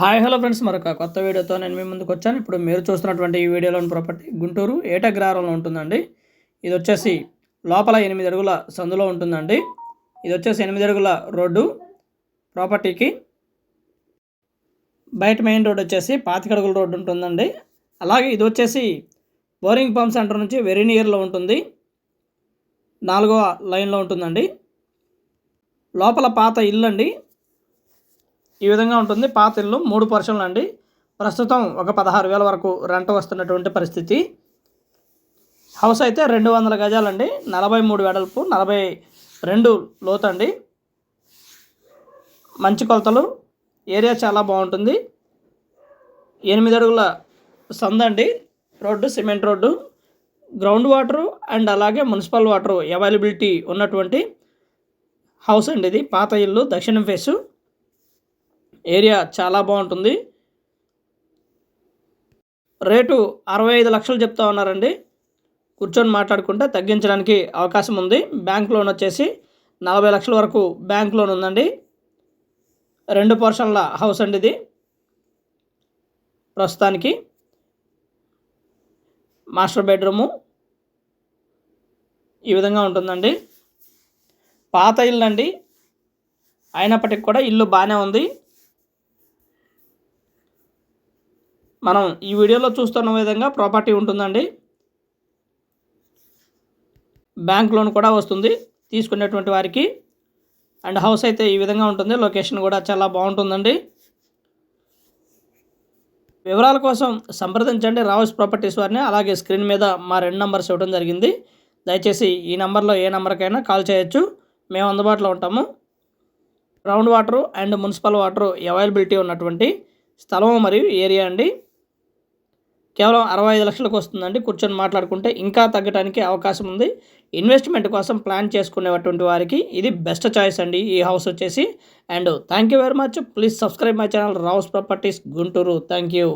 Hi hello friends. మరొక కొత్త వీడియోతో నేను మీ ముందుకు వచ్చాను. ఇప్పుడు మీరు చూస్తున్నటువంటి ఈ వీడియోలోని ప్రాపర్టీ గుంటూరు ఏటగ్రహారంలో ఉంటుందండి. ఇది వచ్చేసి లోపల ఎనిమిది అడుగుల సందులో ఉంటుందండి. ఇది వచ్చేసి ఎనిమిది అడుగుల రోడ్డు ప్రాపర్టీకి. బయట మెయిన్ రోడ్ వచ్చేసి పాతిక అడుగుల రోడ్డు ఉంటుందండి. అలాగే ఇది వచ్చేసి బోరింగ్ పంప్ సెంటర్ నుంచి వెరీ నియర్లో ఉంటుంది. నాలుగో లైన్లో ఉంటుందండి. లోపల పాత ఇల్లు అండి ఈ విధంగా ఉంటుంది. పాత ఇల్లు మూడు పర్సన్లు అండి. ప్రస్తుతం ఒక పదహారు వేల వరకు రెంట్ వస్తున్నటువంటి పరిస్థితి. హౌస్ అయితే రెండు వందల గజాలండి నలభై మూడు వెడల్పు నలభై రెండు లోతండి మంచి కొలతలు. ఏరియా చాలా బాగుంటుంది. ఎనిమిది అడుగుల సందండి road cement road. Ground water and అలాగే మున్సిపల్ వాటరు అవైలబిలిటీ ఉన్నటువంటి హౌస్ అండి ఇది. పాత ఇల్లు దక్షిణం ఫేసు. ఏరియా చాలా బాగుంటుంది. రేటు అరవై ఐదు లక్షలు చెప్తా ఉన్నారండి. కూర్చొని మాట్లాడుకుంటే తగ్గించడానికి అవకాశం ఉంది. బ్యాంక్ లోన్ వచ్చేసి నలభై లక్షల వరకు బ్యాంక్ లోన్ ఉందండి. రెండు పోర్షన్ల హౌస్ అండి ఇది. ప్రస్తుతానికి మాస్టర్ బెడ్రూము ఈ విధంగా ఉంటుందండి. పాత ఇల్లు అండి అయినప్పటికి కూడా ఇల్లు బాగానే ఉంది. మనం ఈ వీడియోలో చూస్తున్న విధంగా ప్రాపర్టీ ఉంటుందండి. బ్యాంక్ లోన్ కూడా వస్తుంది తీసుకునేటువంటి వారికి. అండ్ హౌస్ అయితే ఈ విధంగా ఉంటుంది. లొకేషన్ కూడా చాలా బాగుంటుందండి. వివరాల కోసం సంప్రదించండి రావస్ ప్రాపర్టీస్ వారిని. అలాగే స్క్రీన్ మీద మా రెండు నంబర్స్ ఇవ్వడం జరిగింది. దయచేసి ఈ నెంబర్లో ఏ నెంబర్కైనా కాల్ చేయొచ్చు. మేము అందుబాటులో ఉంటాము. Ground water and municipal water availability ఉన్నటువంటి స్థలం మరియు ఏరియా అండి. కేవలం అరవై ఐదు లక్షలకు వస్తుందండి. కూర్చొని మాట్లాడుకుంటే ఇంకా తగ్గడానికి అవకాశం ఉంది. ఇన్వెస్ట్మెంట్ కోసం ప్లాన్ చేసుకునేటువంటి వారికి ఇది బెస్ట్ చాయిస్ అండి ఈ హౌస్ వచ్చేసి. And thank you very much. Please subscribe my channel Rao's properties Guntur. Thank you.